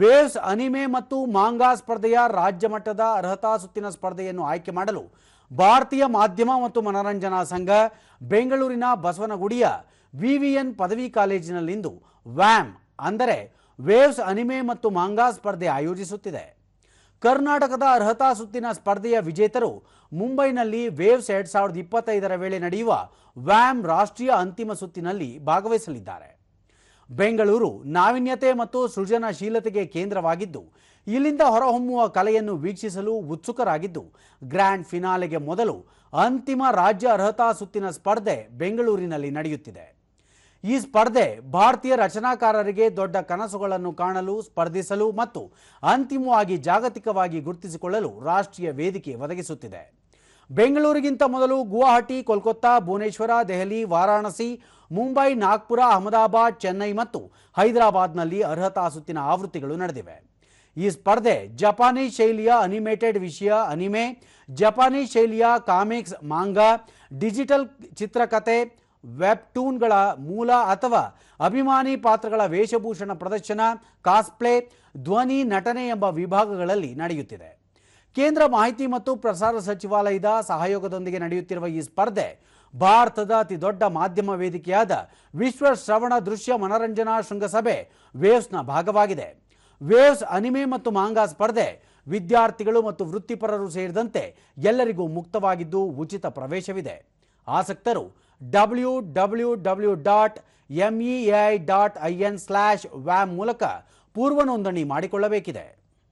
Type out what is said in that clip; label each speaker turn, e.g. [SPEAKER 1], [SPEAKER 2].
[SPEAKER 1] Waves anime ಮತ್ತು manga ಸ್ಪರ್ಧೆಯ ರಾಜ್ಯ ಮಟ್ಟದ ಅರ್ಹತಾ ಸುತ್ತಿನ ಸ್ಪರ್ಧೆಯನ್ನು ಆಯ್ಕೆ ಮಾಡಲು ಭಾರತೀಯ ಮಾಧ್ಯಮ ಮತ್ತು ಮನರಂಜನಾ ಸಂಘ ಬೆಂಗಳೂರಿನ ಬಸವನಗುಡಿಯ ವಿವಿಎನ್ ಪದವಿ ಕಾಲೇಜಿನಲ್ಲಿಂದು ವ್ಯಾಮ್ ಅಂದರೆ ವೇವ್ಸ್ ಅನಿಮೆ ಮತ್ತು ಮಾಂಗಾ ಸ್ಪರ್ಧೆ ಆಯೋಜಿಸುತ್ತಿದೆ. ಕರ್ನಾಟಕದ ಅರ್ಹತಾ ಸುತ್ತಿನ ಸ್ಪರ್ಧೆಯ ವಿಜೇತರು ಮುಂಬೈನಲ್ಲಿ ವೇವ್ಸ್ ಎರಡ್ ಸಾವಿರದ ಇಪ್ಪತ್ತೈದರ ವೇಳೆ ನಡೆಯುವ ವ್ಯಾಮ್ ರಾಷ್ಟ್ರೀಯ ಅಂತಿಮ ಸುತ್ತಿನಲ್ಲಿ ಭಾಗವಹಿಸಲಿದ್ದಾರೆ. ಬೆಂಗಳೂರು ನಾವೀನ್ಯತೆ ಮತ್ತು ಸೃಜನಶೀಲತೆಗೆ ಕೇಂದ್ರವಾಗಿದ್ದು, ಇಲ್ಲಿಂದ ಹೊರಹೊಮ್ಮುವ ಕಲೆಯನ್ನು ವೀಕ್ಷಿಸಲು ಉತ್ಸುಕರಾಗಿದ್ದು, ಗ್ರ್ಯಾಂಡ್ ಫಿನಾಲೆಗೆ ಮೊದಲು ಅಂತಿಮ ರಾಜ್ಯ ಅರ್ಹತಾ ಸುತ್ತಿನ ಸ್ಪರ್ಧೆ ಬೆಂಗಳೂರಿನಲ್ಲಿ ನಡೆಯುತ್ತಿದೆ. ಈ ಸ್ಪರ್ಧೆ ಭಾರತೀಯ ರಚನಾಕಾರರಿಗೆ ದೊಡ್ಡ ಕನಸುಗಳನ್ನು ಕಾಣಲು, ಸ್ಪರ್ಧಿಸಲು ಮತ್ತು ಅಂತಿಮವಾಗಿ ಜಾಗತಿಕವಾಗಿ ಗುರುತಿಸಿಕೊಳ್ಳಲು ರಾಷ್ಟ್ರೀಯ ವೇದಿಕೆ ಒದಗಿಸುತ್ತಿದೆ. ಬೆಂಗಳೂರಿಗಿಂತ ಮೊದಲು ಗುವಾಹಟಿ, ಕೋಲ್ಕತ್ತಾ, ಭುವನೇಶ್ವರ, ದೆಹಲಿ, ವಾರಾಣಸಿ, ಮುಂಬೈ, ನಾಗ್ಪುರ, ಅಹಮದಾಬಾದ್, ಚೆನ್ನೈ ಮತ್ತು ಹೈದರಾಬಾದ್ನಲ್ಲಿ ಅರ್ಹತಾ ಸುತ್ತಿನ ಆವೃತ್ತಿಗಳು ನಡೆದಿವೆ. ಈ ಸ್ಪರ್ಧೆ ಜಪಾನೀಸ್ ಶೈಲಿಯ ಅನಿಮೇಟೆಡ್ ವಿಷಯ, ಅನಿಮೆ ಜಪಾನೀಸ್ ಶೈಲಿಯ ಕಾಮಿಕ್ಸ್, ಮಾಂಗಾ, ಡಿಜಿಟಲ್ ಚಿತ್ರಕಥೆ ವೆಬ್ಟೂನ್ಗಳ ಮೂಲ ಅಥವಾ ಅಭಿಮಾನಿ ಪಾತ್ರಗಳ ವೇಷಭೂಷಣ ಪ್ರದರ್ಶನ, ಕಾಸ್ಪ್ಲೇ, ಧ್ವನಿ ನಟನೆ ಎಂಬ ವಿಭಾಗಗಳಲ್ಲಿ ನಡೆಯುತ್ತಿದೆ. ಕೇಂದ್ರ ಮಾಹಿತಿ ಮತ್ತು ಪ್ರಸಾರ ಸಚಿವಾಲಯದ ಸಹಯೋಗದೊಂದಿಗೆ ನಡೆಯುತ್ತಿರುವ ಈ ಸ್ಪರ್ಧೆ ಭಾರತದ ಅತಿ ದೊಡ್ಡ ಮಾಧ್ಯಮ ವೇದಿಕೆಯಾದ ವಿಶ್ವ ಶ್ರವಣ ದೃಶ್ಯ ಮನರಂಜನಾ ಶೃಂಗಸಭೆ ವೇವ್ಸ್ನ ಭಾಗವಾಗಿದೆ. ವೇವ್ಸ್ ಅನಿಮೆ ಮತ್ತು ಮಾಂಗಾ ಸ್ಪರ್ಧೆ ವಿದ್ಯಾರ್ಥಿಗಳು ಮತ್ತು ವೃತ್ತಿಪರರು ಸೇರಿದಂತೆ ಎಲ್ಲರಿಗೂ ಮುಕ್ತವಾಗಿದ್ದು ಉಚಿತ ಪ್ರವೇಶವಿದೆ. ಆಸಕ್ತರು W W W dot MEI dot I N slash wam ಮೂಲಕ ಪೂರ್ವ ನೋಂದಣಿ ಮಾಡಿಕೊಳ್ಳಬೇಕಿದೆ.